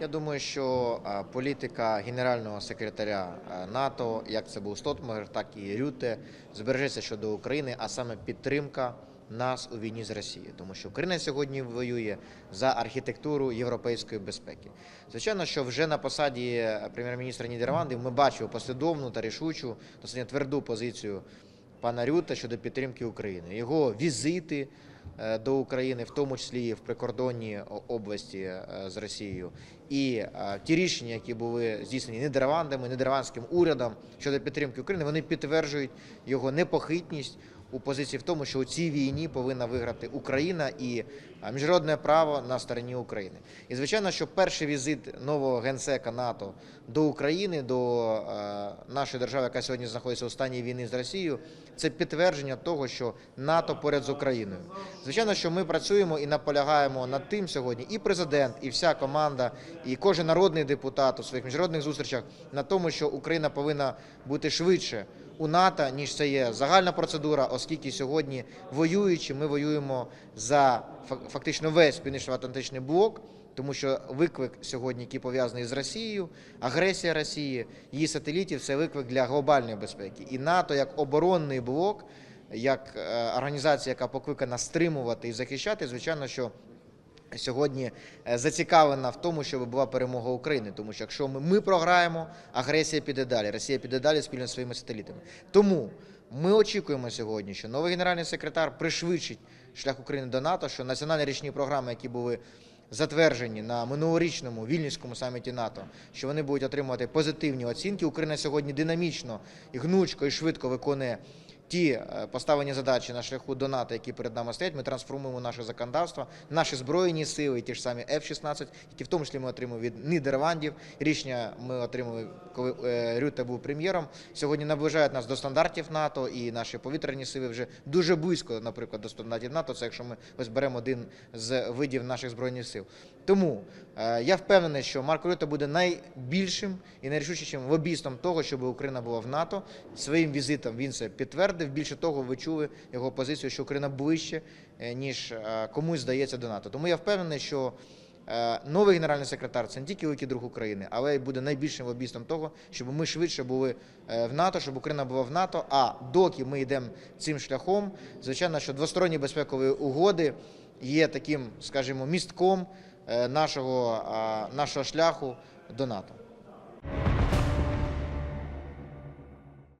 Я думаю, що е, політика генерального секретаря е, НАТО, як це був Стотмагер, так і Рюте, збережеться щодо України, а саме підтримка нас у війні з Росією, тому що Україна сьогодні воює за архітектуру європейської безпеки. Звичайно, що вже на посаді е, прем'єр-міністра Нідерландів ми бачимо послідовну та рішучу, достатньо тверду позицію пана Рюта щодо підтримки України. Його візити до України, в тому числі в прикордонній області е, з Росією, і е, ті рішення, які були здійснені Нідерландами, нідерландським урядом щодо підтримки України, вони підтверджують його непохитність у позиції в тому, що у цій війні повинна виграти Україна і е, міжнародне право на стороні України. І звичайно, що перший візит нового генсека НАТО до України, до е, нашої держави, яка сьогодні знаходиться у стані війни з Росією, це підтвердження того, що НАТО поряд з Україною. Звичайно, що ми працюємо і наполягаємо над тим сьогодні, і президент, і вся команда, і кожен народний депутат у своїх міжнародних зустрічах на тому, що Україна повинна бути швидше у НАТО, ніж це є загальна процедура, оскільки сьогодні воюючи, ми воюємо за фак- фактично весь північно-атлантичний блок. Тому що виклик сьогодні, який пов'язаний з Росією, агресія Росії, її сателітів це виклик для глобальної безпеки. І НАТО як оборонний блок, як е, організація, яка покликана стримувати і захищати, звичайно, що сьогодні е, зацікавлена в тому, щоб була перемога України. Тому що якщо ми, ми програємо, агресія піде далі, Росія піде далі спільно зі своїми сателітами. Тому ми очікуємо сьогодні, що новий генеральний секретар пришвидшить шлях України до НАТО, що національні річні програми, які були затверджені на минулорічному вільнюському саміті НАТО, що вони будуть отримувати позитивні оцінки. Україна сьогодні динамічно і гнучко і швидко виконує ті е, поставлені задачі на шляху до НАТО, які перед нами стоять. Ми трансформуємо наше законодавство, наші збройні сили, ті ж самі F-16, які в тому числі ми отримали від Нідерландів. Рішення ми отримали, коли е, Рюте був прем'єром. Сьогодні наближають нас до стандартів НАТО, і наші повітряні сили вже дуже близько, наприклад, до стандартів НАТО. Це якщо ми ось беремо один з видів наших збройних сил. Тому е, я впевнений, що Марко Рюте буде найбільшим і найрішучішим лобістом того, щоб Україна була в НАТО. Своїм візитом він це підтвердив. Більше того, ви чули його позицію, що Україна ближче, е, ніж е, комусь здається до НАТО. Тому я впевнений, що е, новий генеральний секретар це не тільки великий друг України, але й буде найбільшим лобістом того, щоб ми швидше були в НАТО, щоб Україна була в НАТО. А доки ми йдемо цим шляхом, звичайно, що двосторонні безпекові угоди є таким, скажімо, містком нашого, нашого шляху до НАТО.